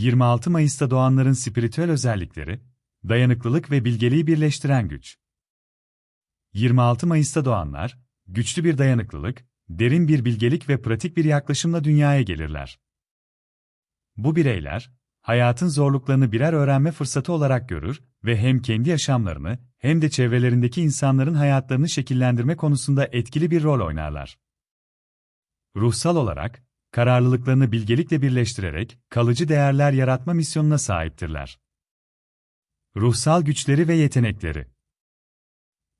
26 Mayıs'ta doğanların spiritüel özellikleri, dayanıklılık ve bilgeliği birleştiren güç. 26 Mayıs'ta doğanlar, güçlü bir dayanıklılık, derin bir bilgelik ve pratik bir yaklaşımla dünyaya gelirler. Bu bireyler, hayatın zorluklarını birer öğrenme fırsatı olarak görür ve hem kendi yaşamlarını hem de çevrelerindeki insanların hayatlarını şekillendirme konusunda etkili bir rol oynarlar. Ruhsal olarak, kararlılıklarını bilgelikle birleştirerek kalıcı değerler yaratma misyonuna sahiptirler. Ruhsal güçleri ve yetenekleri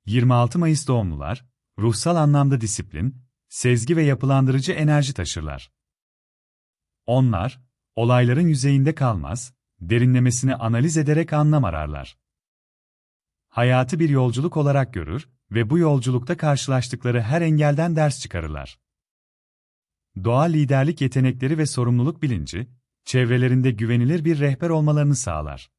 26 Mayıs doğumlular, ruhsal anlamda disiplin, sezgi ve yapılandırıcı enerji taşırlar. Onlar, olayların yüzeyinde kalmaz, derinlemesine analiz ederek anlam ararlar. Hayatı bir yolculuk olarak görür ve bu yolculukta karşılaştıkları her engelden ders çıkarırlar. Doğal liderlik yetenekleri ve sorumluluk bilinci, çevrelerinde güvenilir bir rehber olmalarını sağlar.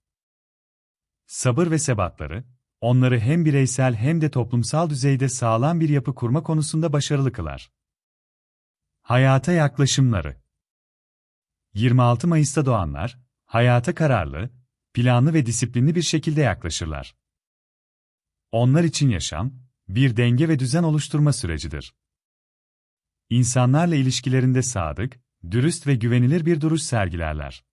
Sabır ve sebatları, onları hem bireysel hem de toplumsal düzeyde sağlam bir yapı kurma konusunda başarılı kılar. Hayata yaklaşımları 26 Mayıs'ta doğanlar, hayata kararlı, planlı ve disiplinli bir şekilde yaklaşırlar. Onlar için yaşam, bir denge ve düzen oluşturma sürecidir. İnsanlarla ilişkilerinde sadık, dürüst ve güvenilir bir duruş sergilerler.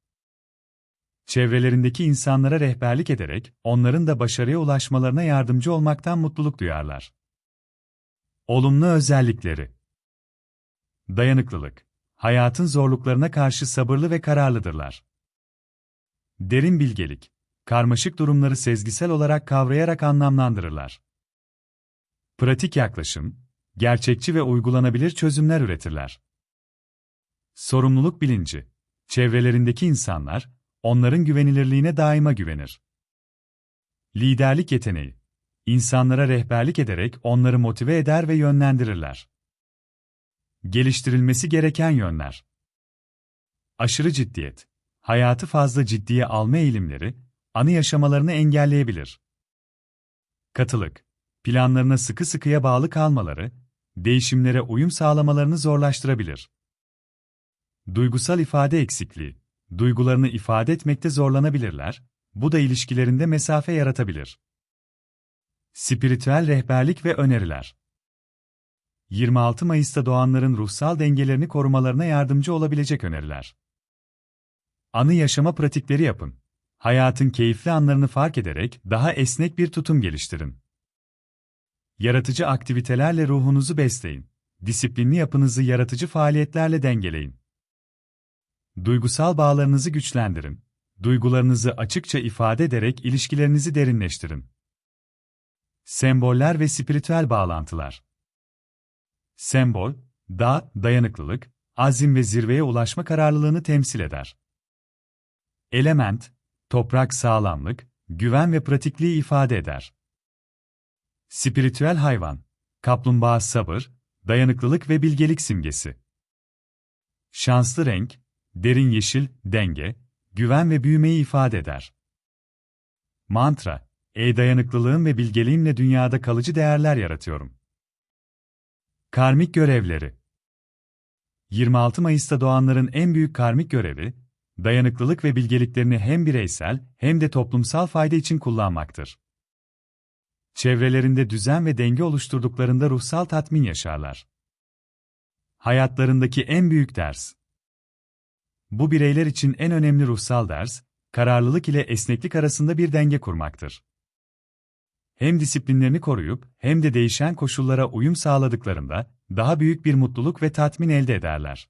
Çevrelerindeki insanlara rehberlik ederek onların da başarıya ulaşmalarına yardımcı olmaktan mutluluk duyarlar. Olumlu özellikleri Dayanıklılık Hayatın zorluklarına karşı sabırlı ve kararlıdırlar. Derin bilgelik Karmaşık durumları sezgisel olarak kavrayarak anlamlandırırlar. Pratik yaklaşım gerçekçi ve uygulanabilir çözümler üretirler. Sorumluluk bilinci Çevrelerindeki insanlar, onların güvenilirliğine daima güvenir. Liderlik yeteneği insanlara rehberlik ederek onları motive eder ve yönlendirirler. Geliştirilmesi gereken yönler. Aşırı ciddiyet. Hayatı fazla ciddiye alma eğilimleri, anı yaşamalarını engelleyebilir. Katılık. Planlarına sıkı sıkıya bağlı kalmaları, değişimlere uyum sağlamalarını zorlaştırabilir. Duygusal ifade eksikliği. Duygularını ifade etmekte zorlanabilirler, bu da ilişkilerinde mesafe yaratabilir. Spiritüel rehberlik ve öneriler 26 Mayıs'ta doğanların ruhsal dengelerini korumalarına yardımcı olabilecek öneriler. Anı yaşama pratikleri yapın. Hayatın keyifli anlarını fark ederek daha esnek bir tutum geliştirin. Yaratıcı aktivitelerle ruhunuzu besleyin. Disiplinli yapınızı yaratıcı faaliyetlerle dengeleyin. Duygusal bağlarınızı güçlendirin. Duygularınızı açıkça ifade ederek ilişkilerinizi derinleştirin. Semboller ve spiritüel bağlantılar Sembol, da, dayanıklılık, azim ve zirveye ulaşma kararlılığını temsil eder. Element, toprak sağlamlık, güven ve pratikliği ifade eder. Spiritüel hayvan, kaplumbağa sabır, dayanıklılık ve bilgelik simgesi. Şanslı renk, derin yeşil, denge, güven ve büyümeyi ifade eder. Mantra, ey dayanıklılığım ve bilgeliğimle dünyada kalıcı değerler yaratıyorum. Karmik görevleri 26 Mayıs'ta doğanların en büyük karmik görevi, dayanıklılık ve bilgeliklerini hem bireysel hem de toplumsal fayda için kullanmaktır. Çevrelerinde düzen ve denge oluşturduklarında ruhsal tatmin yaşarlar. Hayatlarındaki en büyük ders. Bu bireyler için en önemli ruhsal ders, kararlılık ile esneklik arasında bir denge kurmaktır. Hem disiplinlerini koruyup hem de değişen koşullara uyum sağladıklarında daha büyük bir mutluluk ve tatmin elde ederler.